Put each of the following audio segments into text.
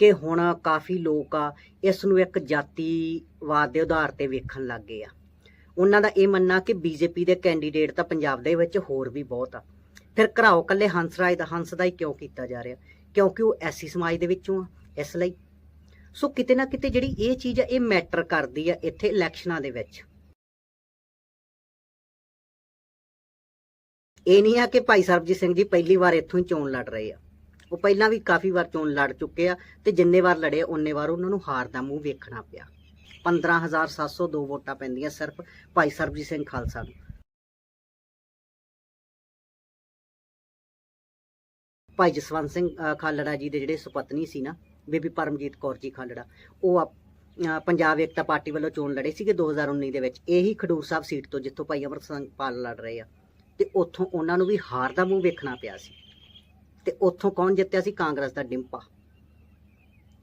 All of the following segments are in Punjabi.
ਕਿ ਹੁਣ ਕਾਫੀ ਲੋਕ ਆ, ਇਸ ਨੂੰ ਇੱਕ ਜਾਤੀਵਾਦ ਦੇ ਆਧਾਰ ਤੇ ਵੇਖਣ ਲੱਗ ਗਏ ਆ। ਉਹਨਾਂ ਦਾ ਇਹ ਮੰਨਣਾ ਕਿ ਬੀਜੇਪੀ ਦੇ ਕੈਂਡੀਡੇਟ ਤਾਂ ਪੰਜਾਬ ਦੇ ਵਿੱਚ ਹੋਰ ਵੀ ਬਹੁਤ ਆ। ਫਿਰ ਘਰਾਓ ਕੱਲੇ ਹੰਸਰਾਜ ਦਾ, ਹੰਸ ਦਾ ਹੀ ਕਿਉਂ ਕੀਤਾ ਜਾ ਰਿਹਾ? ਕਿਉਂਕਿ ਉਹ ਐਸੀ ਸਮਾਜ ਦੇ ਵਿੱਚੋਂ ਆ, ਇਸ ਲਈ। ਸੋ ਕਿਤੇ ਨਾ ਕਿਤੇ ਜਿਹੜੀ ਇਹ ਚੀਜ਼ ਆ, ਇਹ ਮੈਟਰ ਕਰਦੀ ਆ ਇੱਥੇ ਇਲੈਕਸ਼ਨਾਂ ਦੇ ਵਿੱਚ। ਇਹ ਨਹੀਂ ਆ ਕਿ ਭਾਈ ਸਰਬਜੀਤ ਸਿੰਘ ਜੀ ਪਹਿਲੀ ਵਾਰ ਇੱਥੋਂ ਹੀ ਚੋਣ ਲੜ ਰਹੇ ਆ। ਉਹ ਪਹਿਲਾਂ ਵੀ ਕਾਫੀ ਵਾਰ ਚੋਣ ਲੜ ਚੁੱਕੇ ਆ ਤੇ ਜਿੰਨੇ ਵਾਰ ਲੜੇ ਉਹਨੇ ਵਾਰ ਉਹਨਾਂ ਨੂੰ ਹਾਰ ਦਾ ਮੂੰਹ ਵੇਖਣਾ ਪਿਆ। 15702 ਵੋਟਾਂ ਪੈਂਦੀਆਂ ਸਿਰਫ ਭਾਈ ਸਰਬਜੀਤ ਸਿੰਘ ਖਾਲਸਾ ਨੂੰ। ਭਾਈ ਜਸਵੰਤ ਸਿੰਘ ਖਾਲੜਾ ਜੀ ਦੇ ਜਿਹੜੇ ਸੁਪਤਨੀ ਸੀ ਨਾ, ਬੀਬੀ ਪਰਮਜੀਤ ਕੌਰ ਜੀ ਖਾਲੜਾ, ਉਹ ਆਪ- ਪੰਜਾਬ ਏਕਤਾ ਪਾਰਟੀ ਵੱਲੋਂ ਚੋਣ ਲੜੇ ਸੀਗੇ 2019 ਦੇ ਵਿੱਚ। ਇਹੀ ਖਡੂਰ ਸਾਹਿਬ ਸੀਟ ਤੋਂ ਜਿੱਥੋਂ ਭਾਈ ਅਮਰ ਸਿੰਘ ਪਾਲ ਲੜ ਰਹੇ ਆ, ਤੇ ਉੱਥੋਂ ਉਹਨਾਂ ਨੂੰ ਵੀ ਹਾਰ ਦਾ ਮੂੰਹ ਵੇਖਣਾ ਪਿਆ ਸੀ। ਤੇ ਉੱਥੋਂ ਕੌਣ ਜਿੱਤਿਆ ਸੀ? ਕਾਂਗਰਸ ਦਾ ਡਿੰਪਾ।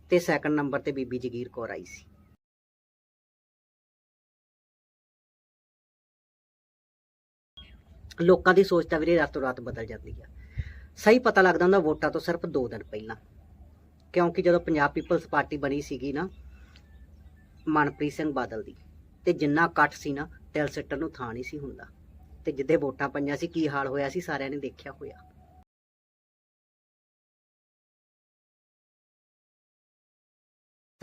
ਤੇ ਸੈਕੰਡ ਨੰਬਰ ਤੇ ਬੀਬੀ ਜਗੀਰ ਕੌਰ ਆਈ ਸੀ। ਲੋਕਾਂ ਦੀ ਸੋਚ ਤਾਂ ਵੀਰੇ ਰਾਤੋਂ ਰਾਤ ਬਦਲ ਜਾਂਦੀ ਆ। ਸਹੀ ਪਤਾ ਲੱਗਦਾ ਹੁੰਦਾ ਵੋਟਾਂ ਤੋਂ ਸਿਰਫ 2 ਦਿਨ ਪਹਿਲਾਂ। ਕਿਉਂਕਿ ਜਦੋਂ ਪੰਜਾਬ ਪੀਪਲਸ ਪਾਰਟੀ ਬਣੀ ਸੀਗੀ ਨਾ, ਮਨਪ੍ਰੀਤ ਸਿੰਘ ਬਾਦਲ ਦੀ, ਤੇ ਜਿੰਨਾ ਇਕੱਠ ਸੀ ਨਾ ਟੈਲ ਸਿੱਟਰ ਨੂੰ ਥਾਂ ਨਹੀਂ ਸੀ ਹੁੰਦਾ। ਤੇ ਜਿੱਦੇ ਵੋਟਾਂ ਪਈਆਂ ਸੀ, ਕੀ ਹਾਲ ਹੋਇਆ ਸੀ, ਸਾਰਿਆਂ ਨੇ ਦੇਖਿਆ ਹੋਇਆ।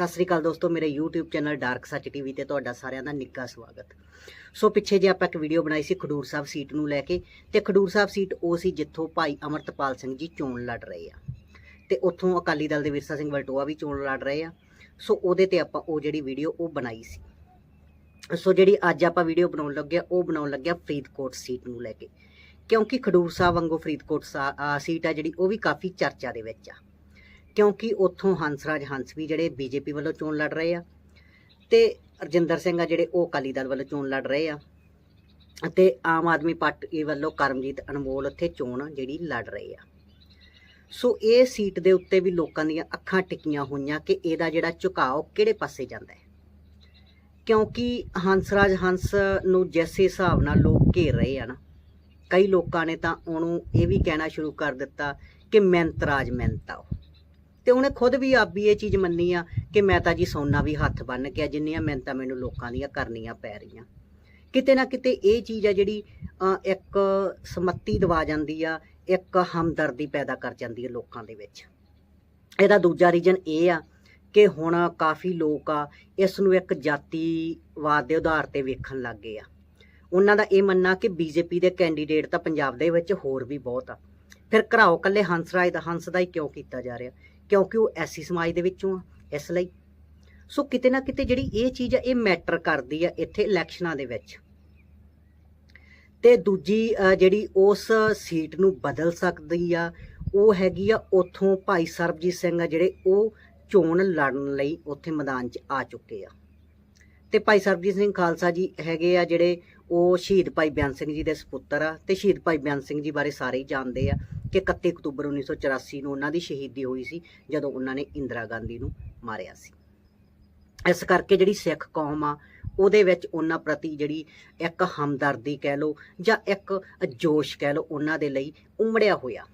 ਸਤਿ ਸ੍ਰੀ ਅਕਾਲ ਦੋਸਤੋ, ਮੇਰੇ YouTube channel dark Sach TV ਤੇ ਤੁਹਾਡਾ ਸਾਰਿਆਂ ਦਾ ਨਿੱਘਾ ਸਵਾਗਤ। ਸੋ ਪਿੱਛੇ ਜੇ ਆਪਾਂ ਇੱਕ ਵੀਡੀਓ ਬਣਾਈ ਸੀ ਖਡੂਰ ਸਾਹਿਬ ਸੀਟ ਨੂੰ ਲੈ ਕੇ, ਤੇ ਖਡੂਰ ਸਾਹਿਬ ਸੀਟ ਉਹ ਸੀ ਜਿੱਥੋਂ ਭਾਈ ਅਮਰਤਪਾਲ ਸਿੰਘ ਜੀ ਚੋਣ ਲੜ ਰਹੇ ਆ। ਤੇ ਉੱਥੋਂ ਅਕਾਲੀ ਦਲ ਦੇ ਵਿਰਸਾ ਸਿੰਘ ਵਲਟੋਆ ਵੀ ਚੋਣ ਲੜ ਰਹੇ ਆ। ਸੋ ਉਹਦੇ ਤੇ ਆਪਾਂ ਉਹ ਜਿਹੜੀ ਵੀਡੀਓ ਉਹ ਬਣਾਈ ਸੀ। ਸੋ ਜਿਹੜੀ ਅੱਜ ਆਪਾਂ ਵੀਡੀਓ ਬਣਾਉਣ ਲੱਗਿਆ, ਉਹ ਬਣਾਉਣ ਲੱਗਿਆ ਫਰੀਦਕੋਟ ਸੀਟ ਨੂੰ ਲੈ ਕੇ। ਕਿਉਂਕਿ ਖਡੂਰ ਸਾਹਿਬ ਵਾਂਗੂ ਫਰੀਦਕੋਟ ਸਾ- ਸੀਟ ਆ ਜਿਹੜੀ, ਉਹ ਵੀ ਕਾਫੀ ਚਰਚਾ ਦੇ ਵਿੱਚ ਆ। ਕਿਉਂਕਿ ਉੱਥੋਂ ਹੰਸਰਾਜ ਹੰਸ ਵੀ ਜਿਹੜੇ ਬੀਜੇਪੀ ਵੱਲੋਂ ਚੋਣ ਲੜ ਰਹੇ ਆ ਤੇ ਰਜਿੰਦਰ ਸਿੰਘ ਆ ਜਿਹੜੇ ਉਹ ਅਕਾਲੀ ਦਲ ਵੱਲੋਂ ਚੋਣ ਲੜ ਰਹੇ ਆ। ਅਤੇ ਆਮ ਆਦਮੀ ਪਾਰਟੀ ਵੱਲੋਂ ਕਰਮਜੀਤ ਅਨਮੋਲ ਉੱਥੇ ਚੋਣ ਜਿਹੜੀ ਲੜ ਰਹੇ ਆ। ਸੋ ਇਹ ਸੀਟ ਦੇ ਉੱਤੇ ਵੀ ਲੋਕਾਂ ਦੀਆਂ ਅੱਖਾਂ ਟਿਕੀਆਂ ਹੋਈਆਂ ਕਿ ਇਹਦਾ ਜਿਹੜਾ ਝੁਕਾਅ ਕਿਹੜੇ ਪਾਸੇ ਜਾਂਦਾ ਹੈ। ਕਿਉਂਕਿ ਹੰਸਰਾਜ ਹੰਸ ਨੂੰ ਜਿਸ ਹਿਸਾਬ ਨਾਲ ਲੋਕ ਘੇਰ ਰਹੇ ਆ ਨਾ, ਕਈ ਲੋਕਾਂ ਨੇ ਤਾਂ ਉਹਨੂੰ ਇਹ ਵੀ ਕਹਿਣਾ ਸ਼ੁਰੂ ਕਰ ਦਿੱਤਾ ਕਿ ਮਿਹਨਤਰਾਜ ਮਿਹਨਤਾ ਉਹ। ਤੇ ਉਹਨੇ ਖੁਦ ਵੀ ਆਪ ਵੀ ਇਹ ਚੀਜ਼ ਮੰਨੀ ਆ ਕਿ ਮੈਂ ਤਾਂ ਜੀ ਸੋਨਾ ਵੀ ਹੱਥ ਬੰਨ ਕੇ ਆ, ਜਿੰਨੀਆਂ ਮਿਹਨਤਾਂ ਮੈਨੂੰ ਲੋਕਾਂ ਦੀਆਂ ਕਰਨੀਆਂ ਪੈ ਰਹੀਆਂ। ਕਿਤੇ ਨਾ ਕਿਤੇ ਇਹ ਚੀਜ਼ ਆ ਜਿਹੜੀ ਇੱਕ ਸਮੱਤੀ ਦਵਾ ਜਾਂਦੀ ਆ ਇੱਕ ਹਮਦਰਦੀ ਪੈਦਾ ਕਰ ਜਾਂਦੀ ਹੈ ਲੋਕਾਂ ਦੇ ਵਿੱਚ। ਇਹਦਾ ਦੂਜਾ ਰੀਜਨ ਇਹ ਆ ਕਿ ਹੁਣ ਕਾਫੀ ਲੋਕ ਆ ਇਸ ਨੂੰ ਇੱਕ ਜਾਤੀਵਾਦ ਦੇ ਆਧਾਰ ਤੇ ਵੇਖਣ ਲੱਗ ਗਏ ਆ। ਉਹਨਾਂ ਦਾ ਇਹ ਮੰਨਣਾ ਕਿ ਬੀਜੇਪੀ ਦੇ ਕੈਂਡੀਡੇਟ ਤਾਂ ਪੰਜਾਬ ਦੇ ਵਿੱਚ ਹੋਰ ਵੀ ਬਹੁਤ ਆ। ਫਿਰ ਘਰਾਓ ਕੱਲੇ ਹੰਸਰਾਜ ਦਾ ਹੰਸ ਦਾ ਹੀ ਕਿਉਂ ਕੀਤਾ ਜਾ ਰਿਹਾ? ਕਿਉਂਕਿ ਉਹ ਐਸੀ ਸਮਾਜ ਦੇ ਵਿੱਚੋਂ ਆ, ਇਸ ਲਈ। ਸੋ ਕਿਤੇ ਨਾ ਕਿਤੇ ਜਿਹੜੀ ਇਹ ਚੀਜ਼ ਆ, ਇਹ ਮੈਟਰ ਕਰਦੀ ਆ ਇੱਥੇ ਇਲੈਕਸ਼ਨਾਂ ਦੇ ਵਿੱਚ। ਤੇ ਦੂਜੀ ਜਿਹੜੀ ਉਸ ਸੀਟ ਨੂੰ ਬਦਲ ਸਕਦੀ ਆ, ਉਹ ਹੈਗੀ ਆ ਉਥੋਂ ਭਾਈ ਸਰਬਜੀਤ ਸਿੰਘ ਆ, ਜਿਹੜੇ ਉਹ ਚੋਣ ਲੜਨ ਲਈ ਉੱਥੇ ਮੈਦਾਨ 'ਚ ਆ ਚੁੱਕੇ ਆ। ਤੇ ਭਾਈ ਸਰਬਜੀਤ ਸਿੰਘ ਖਾਲਸਾ ਜੀ ਹੈਗੇ ਆ ਜਿਹੜੇ ਉਹ ਸ਼ਹੀਦ ਭਾਈ ਬਿਆਨ ਸਿੰਘ ਜੀ ਦੇ ਸੁਪੁੱਤਰ ਆ, ਤੇ ਸ਼ਹੀਦ ਭਾਈ ਬਿਆਨ ਸਿੰਘ ਜੀ ਬਾਰੇ ਸਾਰੇ ਹੀ ਜਾਣਦੇ ਆ। ਕਿ 31 ਅਕਤੂਬਰ 1984 ਨੂੰ ਉਹਨਾਂ ਦੀ ਸ਼ਹੀਦੀ ਹੋਈ ਸੀ, ਜਦੋਂ ਉਹਨਾਂ ਨੇ ਇੰਦਰਾ ਗਾਂਧੀ ਨੂੰ ਮਾਰਿਆ ਸੀ। ਇਸ ਕਰਕੇ ਜਿਹੜੀ ਸਿੱਖ ਕੌਮ ਆ, ਉਹਦੇ ਵਿੱਚ ਉਹਨਾਂ ਪ੍ਰਤੀ ਜਿਹੜੀ ਇੱਕ ਹਮਦਰਦੀ ਕਹਿ ਲਓ ਜਾਂ ਇੱਕ ਜੋਸ਼ ਕਹਿ ਲਓ ਉਹਨਾਂ ਦੇ ਲਈ ਉਮੜਿਆ ਹੋਇਆ।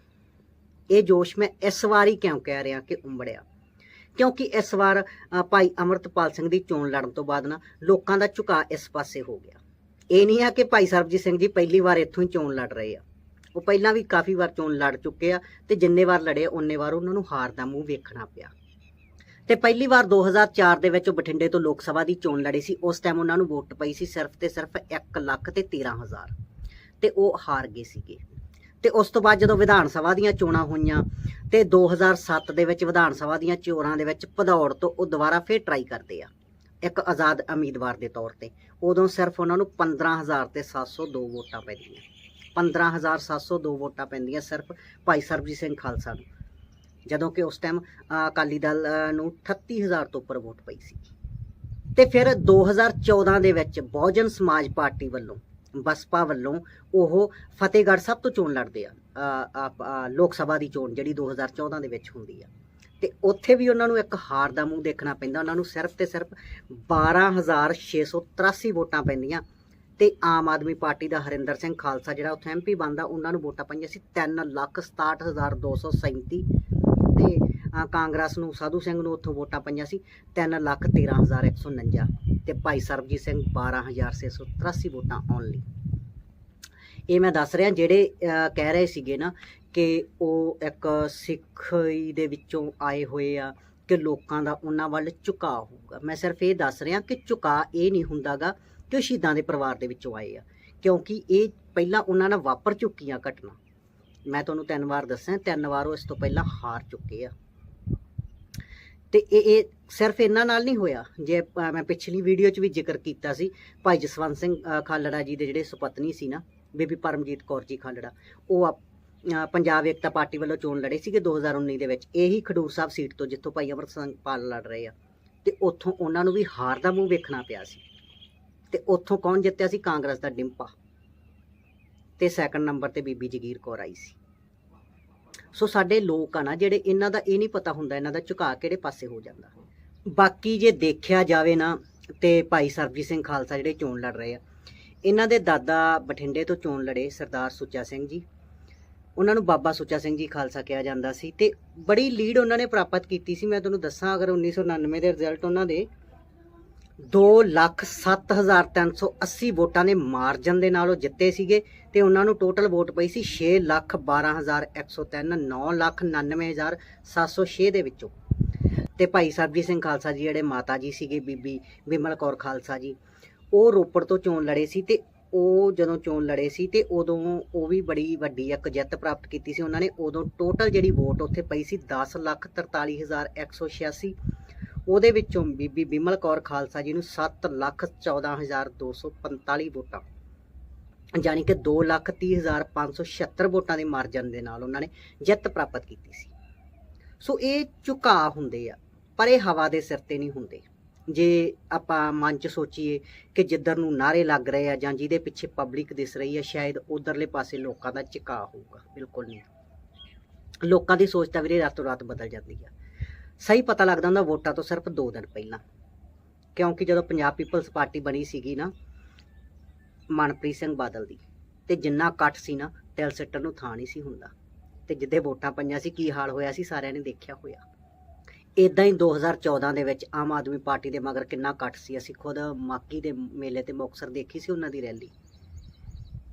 ਇਹ ਜੋਸ਼ ਮੈਂ ਇਸ ਵਾਰ ਹੀ ਕਿਉਂ ਕਹਿ ਰਿਹਾ ਕਿ ਉਮੜਿਆ? ਕਿਉਂਕਿ ਇਸ ਵਾਰ ਭਾਈ ਅਮਰਤਪਾਲ ਸਿੰਘ ਦੀ ਚੋਣ ਲੜਨ ਤੋਂ ਬਾਅਦ ਨਾ ਲੋਕਾਂ ਦਾ ਝੁਕਾਅ ਇਸ ਪਾਸੇ ਹੋ ਗਿਆ। ਇਹ ਨਹੀਂ ਆ ਕਿ ਭਾਈ ਸਰਬਜੀਤ ਸਿੰਘ ਜੀ ਪਹਿਲੀ ਵਾਰ ਇੱਥੋਂ ਹੀ ਚੋਣ ਲੜ ਰਹੇ ਆ। ਉਹ ਪਹਿਲਾਂ ਵੀ ਕਾਫੀ ਵਾਰ ਚੋਣ ਲੜ ਚੁੱਕੇ ਆ ਤੇ ਜਿੰਨੇ ਵਾਰ ਲੜੇ ਉਹਨੇ ਵਾਰ ਉਹਨਾਂ ਨੂੰ ਹਾਰ ਦਾ ਮੂੰਹ ਵੇਖਣਾ ਪਿਆ। ਤੇ ਪਹਿਲੀ ਵਾਰ 2004 ਦੇ ਵਿੱਚ ਉਹ ਬਠਿੰਡੇ ਤੋਂ ਲੋਕ ਸਭਾ ਦੀ ਚੋਣ ਲੜੀ ਸੀ, ਉਸ ਟਾਈਮ ਉਹਨਾਂ ਨੂੰ ਵੋਟ ਪਈ ਸੀ ਸਿਰਫ ਤੇ ਸਿਰਫ 1 ਲੱਖ ਤੇ 13000 ਤੇ ਉਹ ਹਾਰ ਗਏ ਸੀਗੇ। ਤੇ ਉਸ ਤੋਂ ਬਾਅਦ ਜਦੋਂ ਵਿਧਾਨ ਸਭਾ ਦੀਆਂ ਚੋਣਾਂ ਹੋਈਆਂ ਤੇ 2007 ਦੇ ਵਿੱਚ ਵਿਧਾਨ ਸਭਾ ਦੀਆਂ ਚੋਣਾਂ ਦੇ ਵਿੱਚ ਭਦੌੜ ਤੋਂ ਉਹ ਦੁਬਾਰਾ ਫੇਰ ਟਰਾਈ ਕਰਦੇ ਆ, ਇੱਕ ਆਜ਼ਾਦ ਉਮੀਦਵਾਰ ਦੇ ਤੌਰ ਤੇ। ਉਦੋਂ ਸਿਰਫ ਉਹਨਾਂ ਨੂੰ 15000 ਤੇ 702 ਵੋਟਾਂ ਪੈਂਦੀਆਂ 15702 ਵੋਟਾਂ ਪੈਂਦੀਆਂ ਸਿਰਫ ਭਾਈ ਸਰਬਜੀਤ ਸਿੰਘ ਖਾਲਸਾ ਨੂੰ। ਜਦੋਂ ਕਿ ਉਸ ਟਾਈਮ ਅਕਾਲੀ ਦਲ ਅ, ਨੂੰ 38000 ਤੋਂ ਉੱਪਰ ਵੋਟ ਪਈ ਸੀ। ਤੇ ਫਿਰ 2014 ਦੇ ਵਿੱਚ ਬਹੁਜਨ ਸਮਾਜ ਪਾਰਟੀ ਵੱਲੋਂ ਬਸਪਾ ਵੱਲੋਂ ਉਹ ਫਤਿਹਗੜ੍ਹ ਸਾਹਿਬ ਤੋਂ ਚੋਣ ਲੜਦੇ ਆ। ਲੋਕ ਸਭਾ ਦੀ ਚੋਣ ਜਿਹੜੀ 2014 ਦੇ ਵਿੱਚ ਹੁੰਦੀ ਆ। ਤੇ ਉੱਥੇ ਵੀ ਉਹਨਾਂ ਨੂੰ ਇੱਕ ਹਾਰ ਦਾ ਮੂੰਹ ਦੇਖਣਾ ਪੈਂਦਾ। ਉਹਨਾਂ ਨੂੰ ਸਿਰਫ ਤੇ ਸਿਰਫ 12683 ਵੋਟਾਂ ਪੈਂਦੀਆਂ। ਤੇ ਆਮ ਆਦਮੀ ਪਾਰਟੀ ਦਾ ਹਰਿੰਦਰ ਸਿੰਘ ਖਾਲਸਾ ਜਿਹੜਾ ਉੱਥੇ ਐਮਪੀ ਬਣਦਾ ਉਹਨਾਂ ਨੂੰ ਵੋਟਾਂ ਪਾਈਆਂ ਸੀ 367237 ਤੇ ਅ, ਕਾਂਗਰਸ ਨੂੰ ਸਾਧੂ ਸਿੰਘ ਨੂੰ ਉੱਥੋਂ ਵੋਟਾਂ ਪਾਈਆਂ ਸੀ 313149 ਤੇ ਭਾਈ ਸਰਬਜੀਤ ਸਿੰਘ 12683 ਵੋਟਾਂ ਓਨਲੀ ਇਹ ਮੈਂ ਦੱਸ ਰਿਹਾ ਜਿਹੜੇ ਕਹਿ ਰਹੇ ਸੀਗੇ ਨਾ ਕਿ ਉਹ ਇੱਕ ਸਿੱਖੀ ਦੇ ਵਿੱਚੋਂ ਆਏ ਹੋਏ ਆ ਕਿ ਲੋਕਾਂ ਦਾ ਉਹਨਾਂ ਵੱਲ ਝੁਕਾਅ ਹੋਊਗਾ। ਮੈਂ ਸਿਰਫ ਇਹ ਦੱਸ ਰਿਹਾ ਕਿ ਝੁਕਾਅ ਇਹ ਨਹੀਂ ਹੁੰਦਾਗਾ ਕਿ ਉਹ ਸ਼ਹੀਦਾਂ ਦੇ ਪਰਿਵਾਰ ਦੇ ਵਿੱਚੋਂ ਆਏ ਆ। ਕਿਉਂਕਿ ਇਹ ਪਹਿਲਾਂ ਉਹਨਾਂ ਨਾਲ ਵਾਪਰ ਚੁੱਕੀਆਂ ਘਟਨਾ। ਮੈਂ ਤੁਹਾਨੂੰ ਤਿੰਨ ਵਾਰ ਦੱਸਿਆ ਤਿੰਨ ਵਾਰ ਉਹ ਇਸ ਤੋਂ ਪਹਿਲਾਂ ਹਾਰ ਚੁੱਕੇ ਆ। ਤੇ ਇਹ ਇਹ ਸਿਰਫ ਇਹਨਾਂ ਨਾਲ ਨਹੀਂ ਹੋਇਆ। ਜੇ ਮੈਂ ਪਿਛਲੀ ਵੀਡੀਓ 'ਚ ਵੀ ਜ਼ਿਕਰ ਕੀਤਾ ਸੀ, ਭਾਈ ਜਸਵੰਤ ਸਿੰਘ ਖਾਲੜਾ ਜੀ ਦੇ ਜਿਹੜੇ ਸੁਪਤਨੀ ਸੀ ਨਾ, ਬੀਬੀ ਪਰਮਜੀਤ ਕੌਰ ਜੀ ਖਾਲੜਾ, ਉਹ ਆਪ- ਪੰਜਾਬ ਏਕਤਾ ਪਾਰਟੀ ਵੱਲੋਂ ਚੋਣ ਲੜੇ ਸੀਗੇ 2019 ਦੇ ਵਿੱਚ। ਇਹੀ ਖਡੂਰ ਸਾਹਿਬ ਸੀਟ ਤੋਂ ਜਿੱਥੋਂ ਭਾਈ ਅਮਰ ਸਿੰਘ ਪਾਲ ਲੜ ਰਹੇ ਆ। ਤੇ ਉੱਥੋਂ ਉਹਨਾਂ ਨੂੰ ਵੀ ਹਾਰ ਦਾ ਮੂੰਹ ਵੇਖਣਾ ਪਿਆ ਸੀ। ਤੇ ਉੱਥੋਂ ਕੌਣ ਜਿੱਤਿਆ ਸੀ? ਕਾਂਗਰਸ ਦਾ ਡਿੰਪਾ। ਤੇ ਸੈਕੰਡ ਨੰਬਰ ਤੇ ਬੀਬੀ ਜਗੀਰ ਕੌਰ ਆਈ ਸੀ। ਸੋ ਸਾਡੇ ਲੋਕ ਆ ਨਾ, ਜਿਹੜੇ ਇਹਨਾਂ ਦਾ ਇਹ ਨਹੀਂ ਪਤਾ ਹੁੰਦਾ, ਇਹਨਾਂ ਦਾ ਝੁਕਾਅ ਕਿਹੜੇ ਪਾਸੇ ਹੋ ਜਾਂਦਾ। ਬਾਕੀ ਜੇ ਦੇਖਿਆ ਜਾਵੇ ਨਾ, ਤੇ ਭਾਈ ਸਰਬਜੀਤ ਸਿੰਘ ਖਾਲਸਾ ਜਿਹੜੇ ਚੋਣ ਲੜ ਰਹੇ ਆ, ਇਹਨਾਂ ਦੇ ਦਾਦਾ ਬਠਿੰਡੇ ਤੋਂ ਚੋਣ ਲੜੇ ਸਰਦਾਰ ਸੁੱਚਾ ਸਿੰਘ ਜੀ। ਉਹਨਾਂ ਨੂੰ ਬਾਬਾ ਸੁੱਚਾ ਸਿੰਘ ਜੀ ਖਾਲਸਾ ਕਿਹਾ ਜਾਂਦਾ ਸੀ। ਤੇ ਬੜੀ ਲੀਡ ਉਹਨਾਂ ਨੇ ਪ੍ਰਾਪਤ ਕੀਤੀ ਸੀ। ਮੈਂ ਤੁਹਾਨੂੰ ਦੱਸਾਂ, ਅਗਰ 1999 ਦੇ ਰਿਜ਼ਲਟ ਉਹਨਾਂ ਦੇ 207380 ਵੋਟਾਂ ਦੇ ਮਾਰਜਨ ਦੇ ਨਾਲ ਉਹ ਜਿੱਤੇ ਸੀਗੇ ਤੇ ਉਹਨਾਂ ਨੂੰ ਟੋਟਲ ਵੋਟ ਪਈ ਸੀ 612103 999706 ਦੇ ਵਿੱਚੋਂ। ਤੇ ਭਾਈ ਸਰਬਜੀਤ ਸਿੰਘ ਖਾਲਸਾ ਜੀ ਜਿਹੜੇ ਮਾਤਾ ਜੀ ਸੀਗੇ, ਬੀਬੀ ਵਿਮਲ ਕੌਰ ਖਾਲਸਾ ਜੀ, ਉਹ ਰੋਪੜ ਤੋਂ ਚੋਣ ਲੜੇ ਸੀ ਤੇ ਉਹ ਜਦੋਂ ਚੋਣ ਲੜੇ ਸੀ ਤੇ ਉਦੋਂ ਉਹ ਵੀ ਬੜੀ ਵੱਡੀ ਇੱਕ ਜਿੱਤ ਪ੍ਰਾਪਤ ਕੀਤੀ ਸੀ। ਉਹਨਾਂ ਨੇ ਉਦੋਂ ਟੋਟਲ ਜਿਹੜੀ ਵੋਟ ਉੱਥੇ ਪਈ ਸੀ 1043186 ਉਹਦੇ ਵਿੱਚੋਂ ਬੀਬੀ ਬਿਮਲ ਕੌਰ ਖਾਲਸਾ ਜੀ ਨੂੰ 714245 ਵੋਟਾਂ। ਯਾਨੀ ਕਿ 230576 ਵੋਟਾਂ ਦੇ ਮਾਰਜਨ ਦੇ ਨਾਲ ਉਹਨਾਂ ਨੇ ਜਿੱਤ ਪ੍ਰਾਪਤ ਕੀਤੀ ਸੀ। ਸੋ ਇਹ ਝੁਕਾਅ ਹੁੰਦੇ ਆ, ਪਰ ਇਹ ਹਵਾ ਦੇ ਸਿਰ ਤੇ ਨਹੀਂ ਹੁੰਦੇ। ਜੇ ਆਪਾਂ ਮਨ ਚ ਸੋਚੀਏ ਕਿ ਜਿੱਧਰ ਨੂੰ ਨਾਰੇ ਲੱਗ ਰਹੇ ਆ ਜਾਂ ਜਿਹਦੇ ਪਿੱਛੇ ਪਬਲਿਕ ਦਿਸ ਰਹੀ ਆ, ਸ਼ਾਇਦ ਉਧਰਲੇ ਪਾਸੇ ਲੋਕਾਂ ਦਾ ਝੁਕਾਅ ਹੋਊਗਾ। ਬਿਲਕੁਲ ਨਹੀਂ। ਲੋਕਾਂ ਦੀ ਸੋਚ ਤਾਂ ਵੀਰੇ ਰਾਤੋਂ ਰਾਤ ਬਦਲ ਜਾਂਦੀ ਆ। ਸਹੀ ਪਤਾ ਲੱਗਦਾ ਹੁੰਦਾ ਵੋਟਾਂ ਤੋਂ ਸਿਰਫ 2 ਦਿਨ ਪਹਿਲਾਂ। ਕਿਉਂਕਿ ਜਦੋਂ ਪੰਜਾਬ ਪੀਪਲਸ ਪਾਰਟੀ ਬਣੀ ਸੀਗੀ ਨਾ, ਮਨਪ੍ਰੀਤ ਸਿੰਘ ਬਾਦਲ ਦੀ, ਤੇ ਜਿੰਨਾ ਇਕੱਠ ਸੀ ਨਾ ਟੈਲ ਸੈਟਰ ਨੂੰ ਥਾਂ ਨਹੀਂ ਸੀ ਹੁੰਦਾ। ਤੇ ਜਿੱਦੇ ਵੋਟਾਂ ਪਈਆਂ ਸੀ, ਕੀ ਹਾਲ ਹੋਇਆ ਸੀ, ਸਾਰਿਆਂ ਨੇ ਦੇਖਿਆ ਹੋਇਆ। ਇਦਾਂ ਹੀ 2014 ਦੇ ਵਿੱਚ ਆਮ ਆਦਮੀ ਪਾਰਟੀ ਦੇ ਮਗਰ ਕਿੰਨਾ ਇਕੱਠ ਸੀ, ਅਸੀਂ ਖੁਦ ਮਾਕੀ ਦੇ ਮੇਲੇ ਤੇ ਮੁਕਤਸਰ ਦੇਖੀ ਸੀ ਉਹਨਾਂ ਦੀ ਰੈਲੀ।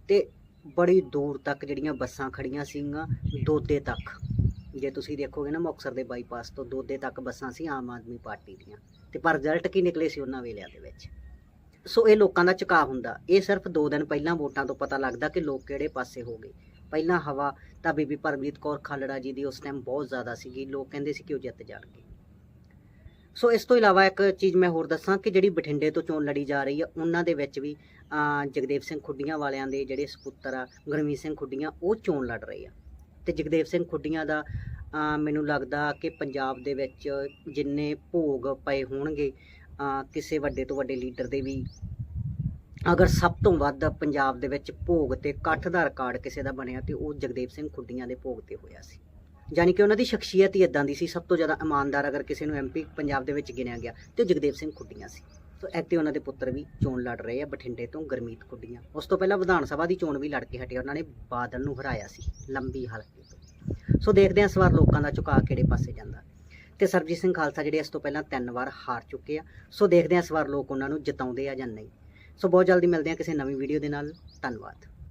ਤੇ ਬੜੀ ਦੂਰ ਤੱਕ ਜਿਹੜੀਆਂ ਬੱਸਾਂ ਖੜੀਆਂ ਸੀਗੀਆਂ, ਦੋਦੇ ਤੱਕ। ਜੇ ਤੁਸੀਂ ਦੇਖੋਗੇ ਨਾ ਮੁਕਤਸਰ ਦੇ ਬਾਈਪਾਸ ਤੋਂ ਦੋਦੇ ਤੱਕ ਬੱਸਾਂ ਸੀ ਆਮ ਆਦਮੀ ਪਾਰਟੀ ਦੀਆਂ। ਤੇ ਪਰ ਰਿਜ਼ਲਟ ਕੀ ਨਿਕਲੇ ਸੀ ਉਹਨਾਂ ਵੇਲਿਆਂ ਦੇ ਵਿੱਚ? ਸੋ ਇਹ ਲੋਕਾਂ ਦਾ ਝੁਕਾਅ ਹੁੰਦਾ। ਇਹ ਸਿਰਫ 2 ਦਿਨ ਪਹਿਲਾਂ ਵੋਟਾਂ ਤੋਂ ਪਤਾ ਲੱਗਦਾ ਕਿ ਲੋਕ ਕਿਹੜੇ ਪਾਸੇ ਹੋ ਗਏ। ਪਹਿਲਾਂ ਹਵਾ ਤਾਂ ਬੀਬੀ ਪਰਮਜੀਤ ਕੌਰ ਖਾਲੜਾ ਜੀ ਦੀ ਉਸ ਟਾਈਮ ਬਹੁਤ ਜ਼ਿਆਦਾ ਸੀਗੀ। ਲੋਕ ਕਹਿੰਦੇ ਸੀ ਕਿ ਉਹ ਜਿੱਤ ਜਾਣਗੇ। ਸੋ ਇਸ ਤੋਂ ਇਲਾਵਾ ਇੱਕ ਚੀਜ਼ ਮੈਂ ਹੋਰ ਦੱਸਾਂ ਕਿ ਜਿਹੜੀ ਬਠਿੰਡੇ ਤੋਂ ਚੋਣ ਲੜੀ ਜਾ ਰਹੀ ਆ, ਉਹਨਾਂ ਦੇ ਵਿੱਚ ਵੀ ਜਗਦੇਵ ਸਿੰਘ ਖੁੱਡੀਆਂ ਵਾਲਿਆਂ ਦੇ ਜਿਹੜੇ ਸਪੁੱਤਰ ਆ, ਗੁਰਮੀਤ ਸਿੰਘ ਖੁੱਡੀਆਂ, ਉਹ ਚੋਣ ਲੜ ਰਹੇ ਆ। ਤੇ ਜਗਦੇਵ ਸਿੰਘ ਖੁੱਡੀਆਂ ਦਾ ਮੈਨੂੰ ਲੱਗਦਾ ਕਿ ਪੰਜਾਬ ਦੇ ਵਿੱਚ ਜਿੰਨੇ ਭੋਗ ਪਏ ਹੋਣਗੇ ਕਿਸੇ ਵੱਡੇ ਤੋਂ ਵੱਡੇ ਲੀਡਰ ਦੇ ਵੀ, ਅਗਰ ਸਭ ਤੋਂ ਵੱਧ ਪੰਜਾਬ ਦੇ ਵਿੱਚ ਭੋਗ ਤੇ ਇਕੱਠ ਦਾ ਰਿਕਾਰਡ ਕਿਸੇ ਦਾ ਬਣਿਆ, ਤੇ ਉਹ ਜਗਦੇਵ ਸਿੰਘ ਖੁੱਡੀਆਂ ਦੇ ਭੋਗ ਤੇ ਹੋਇਆ ਸੀ। ਯਾਨੀ ਕਿ ਉਹਨਾਂ ਦੀ ਸ਼ਖਸੀਅਤ ਹੀ ਇਦਾਂ ਦੀ ਸੀ, ਸਭ ਤੋਂ ਜ਼ਿਆਦਾ ਇਮਾਨਦਾਰ ਅਗਰ ਕਿਸੇ ਨੂੰ ਐਮਪੀ ਪੰਜਾਬ ਦੇ ਵਿੱਚ ਗਿਣਿਆ ਗਿਆ, ਤੇ ਉਹ ਜਗਦੇਵ ਸਿੰਘ ਖੁੱਡੀਆਂ ਸੀ। ਸੋ ਇੱਥੇ ਉਹਨਾਂ ਦੇ ਪੁੱਤਰ ਵੀ ਚੋਣ ਲੜ ਰਹੇ ਆ, ਬਠਿੰਡੇ ਤੋਂ ਗਰਮੀਤ ਕੁੱਡੀਆਂ। ਉਸ ਤੋਂ ਪਹਿਲਾਂ ਵਿਧਾਨ ਸਭਾ ਦੀ ਚੋਣ ਵੀ ਲੜ ਕੇ ਹਟੇ, ਉਹਨਾਂ ਨੇ ਬਾਦਲ ਨੂੰ ਹਰਾਇਆ ਸੀ, ਲੰਬੀ ਹਲਕੇ ਤੋਂ ਸੋ ਦੇਖਦੇ ਹਾਂ ਇਸ ਵਾਰ ਲੋਕਾਂ ਦਾ ਝੁਕਾਅ ਕਿਹੜੇ ਪਾਸੇ ਜਾਂਦਾ। ਤੇ ਸਰਬਜੀਤ ਸਿੰਘ ਖਾਲਸਾ ਜਿਹੜੇ ਇਸ ਤੋਂ ਪਹਿਲਾਂ ਤਿੰਨ ਵਾਰ ਹਾਰ ਚੁੱਕੇ ਆ, ਸੋ ਦੇਖਦੇ ਹਾਂ ਇਸ ਵਾਰ ਲੋਕ ਉਹਨਾਂ ਨੂੰ ਜਿਤਾਉਂਦੇ ਆ ਜਾਂ ਨਹੀਂ। ਸੋ ਬਹੁਤ ਜਲਦੀ ਮਿਲਦੇ ਹਾਂ ਕਿਸੇ ਨਵੀਂ ਵੀਡੀਓ ਦੇ ਨਾਲ। ਧੰਨਵਾਦ।